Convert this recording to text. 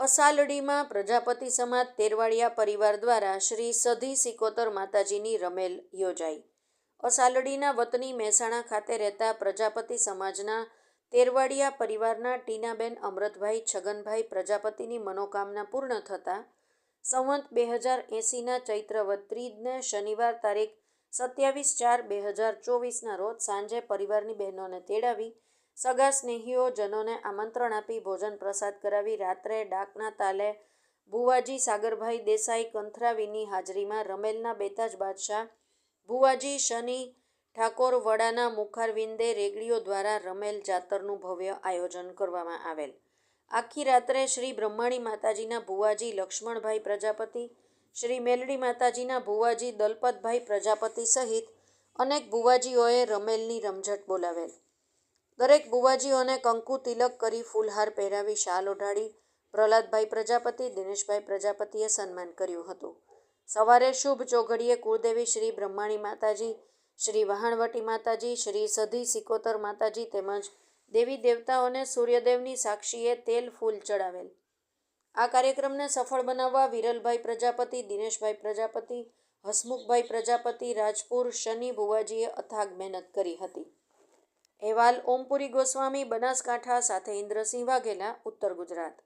અસાલડીમાં પ્રજાપતિ સમાજ તેરવાડિયા પરિવાર દ્વારા શ્રી સધી સિકોતર માતાજીની રમેલ યોજાઈ. અસાલડીના વતની મહેસાણા ખાતે રહેતા પ્રજાપતિ સમાજના તેરવાડિયા પરિવારના ટીનાબેન અમૃતભાઈ છગનભાઈ પ્રજાપતિની મનોકામના પૂર્ણ થતાં સંવંત બે હજાર એંસીના ચૈત્રવદ ત્રીજને શનિવાર તારીખ સત્યાવીસ ચાર બે હજાર ચોવીસના રોજ સાંજે પરિવારની બહેનોને તેડાવી સગા સ્નેહીઓ જનોને આમંત્રણ આપી ભોજન પ્રસાદ કરાવી રાત્રે ડાકના તાલે ભુવાજી સાગરભાઈ દેસાઈ કંથરાવીની હાજરીમાં રમેલના બેતાજ બાદશાહ ભુવાજી શનિ ઠાકોર વડાના મુખારવિંદે રેગડીઓ દ્વારા રમેલ જાતરનું ભવ્ય આયોજન કરવામાં આવેલ. આખી રાત્રે શ્રી બ્રહ્માણી માતાજીના ભુવાજી લક્ષ્મણભાઈ પ્રજાપતિ, શ્રી મેલડી માતાજીના ભુવાજી દલપતભાઈ પ્રજાપતિ સહિત અનેક ભુવાજીઓએ રમેલની રમઝટ બોલાવેલ. દરેક ભુવાજીઓને કંકુ, તિલક કરી ફૂલહાર પહેરાવી શાલ ઓઢાડી પ્રહલાદભાઈ પ્રજાપતિ, દિનેશભાઈ પ્રજાપતિએ સન્માન કર્યું હતું. સવારે શુભ ચોઘડીએ કુળદેવી શ્રી બ્રહ્માણી માતાજી, શ્રી વહાણવટી માતાજી, શ્રી સધી સિકોતર માતાજી તેમજ દેવી દેવતાઓને સૂર્યદેવની સાક્ષીએ તેલ ફૂલ ચડાવેલ. આ કાર્યક્રમને સફળ બનાવવા વિરલભાઈ પ્રજાપતિ, દિનેશભાઈ પ્રજાપતિ, હસમુખભાઈ પ્રજાપતિ, રાજપુર શનિ ભુવાજીએ અથાગ મહેનત કરી હતી. અહેવાલ ઓમપુરી ગોસ્વામી બનાસકાંઠા સાથે ઇન્દ્રસિંહ વાઘેલા ઉત્તર ગુજરાત.